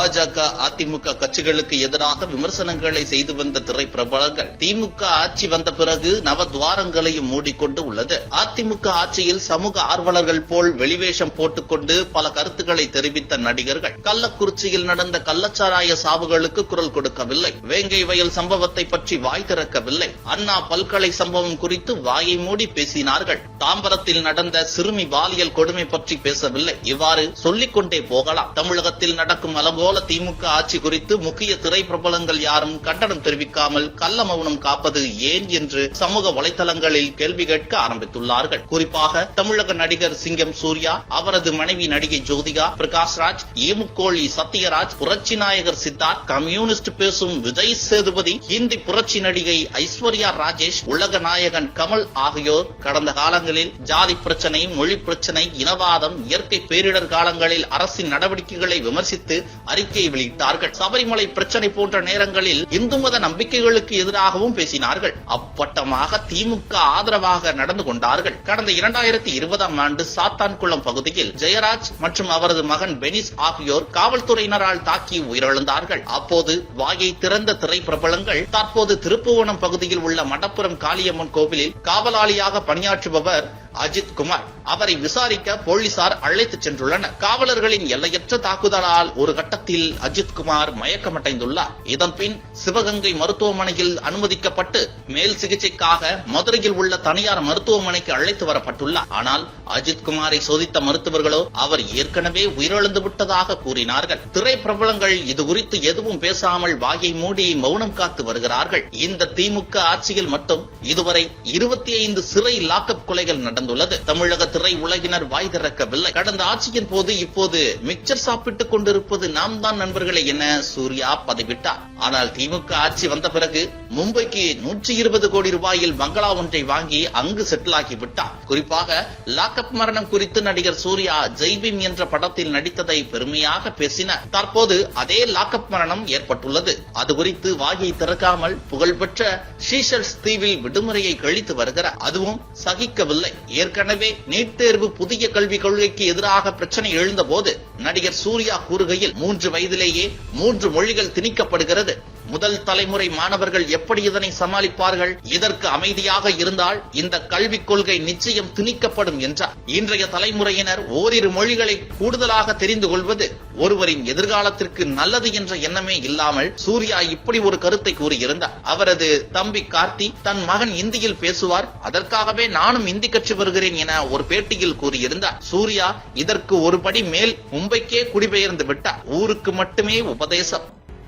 பாஜக அதிமுக கட்சிகளுக்கு எதிராக விமர்சனங்களை செய்து வந்த திரைப்பிரபலங்கள் திமுக ஆட்சி வந்த பிறகு நவத்வாரங்களையும் மூடிக்கொண்டு உள்ளது. அதிமுக ஆட்சியில் சமூக ஆர்வலர்கள் போல் வெளிவேஷம் போட்டுக்கொண்டு பல கருத்துக்களை தெரிவித்த நடிகர்கள் கள்ளக்குறிச்சியில் நடந்த கள்ளச்சாராய சாவுகளுக்கு குரல் கொடுக்கவில்லை. வேங்கை வயல் சம்பவத்தை பற்றி வாய் திறக்கவில்லை. அண்ணா பல்கலை சம்பவம் குறித்து வாயை மூடி பேசினார்கள். தாம்பரத்தில் நடந்த சிறுமி பாலியல் கொடுமை பற்றி பேசவில்லை. இவ்வாறு சொல்லிக்கொண்டே போகலாம். தமிழகத்தில் நடக்கும் அலங்கோல திமுக ஆட்சி குறித்து முக்கிய திரை பிரபலங்கள் யாரும் கண்டனம் தெரிவிக்காமல் கள்ள மௌனம் காப்பது ஏன் என்று சமூக வலைதளங்களில் கேள்வி கேட்க ஆரம்பித்துள்ளார்கள். குறிப்பாக தமிழக நடிகர் சிங்கம் சூர்யா அவரது மனைவி நடிகை ஜோதிகா பிரகாஷ்ராஜ் ஈமுக்கோழி சத்யராஜ் புரட்சி நாயகர் சித்தார்த் கம்யூனிஸ்ட் பேசும் விஜய் சேதுபதி ஹிந்தி புரட்சி நடிகை ஐஸ்வர்யா ராஜேஷ் உலக நாயகன் கமல் ஆகியோர் கடந்த காலங்களில் ஜாதி பிரச்சனை மொழி பிரச்சனை இனவாதம் இயற்கை பேரிடர் காலங்களில் அரசின் நடவடிக்கைகளை விமர்சித்து அறி அறிக்கை வெளியிட்டார்கள். சபரிமலை பிரச்சனை போன்ற நேரங்களில் இந்து மத நம்பிக்கைகளுக்கு எதிராகவும் பேசினார்கள். அப்பட்டமாக திமுக ஆதரவாக நடந்து கொண்டார்கள். கடந்த இரண்டாயிரத்தி இருபதாம் ஆண்டு சாத்தான்குளம் பகுதியில் ஜெயராஜ் மற்றும் அவரது மகன் பெனிஸ் ஆகியோர் காவல்துறையினரால் தாக்கி உயிரிழந்தார்கள். அப்போது வாயை திறந்த திரைப்பிரபலங்கள் தற்போது திருப்புவனம் பகுதியில் உள்ள மடப்புறம் காளியம்மன் கோவிலில் காவலாளியாக பணியாற்றுபவர் அஜித் குமார். அவரை விசாரிக்க போலீசார் அழைத்து சென்றுள்ளனர். காவலர்களின் எல்லையற்ற தாக்குதலால் ஒரு கட்டத்தில் அஜித் குமார் மயக்கமடைந்துள்ளார். இதன்பின் சிவகங்கை மருத்துவமனையில் அனுமதிக்கப்பட்டு மேல் சிகிச்சைக்காக மதுரையில் உள்ள தனியார் மருத்துவமனைக்கு அழைத்து வரப்பட்டுள்ளார். ஆனால் அஜித் குமாரை சோதித்த மருத்துவர்களோ அவர் ஏற்கனவே உயிரிழந்து விட்டதாக கூறினார்கள். திரைப்பிரபலங்கள் இது குறித்து எதுவும் பேசாமல் வாயை மூடி மௌனம் காத்து வருகிறார்கள். இந்த திமுக ஆட்சியில் மட்டும் இதுவரை இருபத்தி ஐந்து சிறை லாக்அப் கொலைகள் நடந்துள்ளது. தமிழக திரை உலகினர் வாய் திறக்கவில்லை. கடந்த ஆட்சியின் போது இப்போது மிக்சர் சாப்பிட்டுக் கொண்டிருப்பது நாம் தான் நண்பர்களை என சூர்யா பதிவிட்டார். ஆனால் திமுக ஆட்சி வந்த பிறகு மும்பைக்கு நூற்றி இருபது கோடி ரூபாயில் பங்களா ஒன்றை வாங்கி அங்கு செட்டில் ஆகிவிட்டார் குறிப்பாக லாக்அப் மரணம் குறித்து நடிகர் சூர்யா ஜெய்பீம் என்ற படத்தில் நடித்ததை பெருமையாக பேசினார். தற்போது அதே லாக்அப் மரணம் ஏற்பட்டுள்ளது. அது குறித்து வாயை திறக்காமல் புகழ்பெற்ற ஷீஷல்ஸ் தீவில் விடுமுறையை கழித்து வருகிறார். அதுவும் சகிக்கவில்லை. ஏற்கனவே நீட் தேர்வு புதிய கல்விக் கொள்கைக்கு எதிராக பிரச்சனை எழுந்தபோது நடிகர் சூர்யா கூறுகையில் மூன்று வயதிலேயே மூன்று மொழிகள் திணிக்கப்படுகிறது. முதல் தலைமுறை மாணவர்கள் எப்படி இதனை சமாளிப்பார்கள்? இதற்கு அமைதியாக இருந்தால் இந்த கல்விக் கொள்கை நிச்சயம் திணிக்கப்படும் என்றார். இன்றைய தலைமுறையினர் ஓரிரு மொழிகளை கூடுதலாக தெரிந்து கொள்வது ஒருவரின் எதிர்காலத்திற்கு நல்லது என்ற எண்ணமே இல்லாமல் சூர்யா இப்படி ஒரு கருத்தை கூறியிருந்தார். அவரது தம்பி கார்த்தி தன் மகன் இந்தியில் பேசுவார். அதற்காகவே நானும் இந்தி கற்று வருகிறேன் என ஒரு பேட்டியில் கூறியிருந்தார். சூர்யா இதற்கு ஒரு படி மேல் மும்பைக்கே குடிபெயர்ந்து விட்டார். ஊருக்கு மட்டுமே உபதேசம்.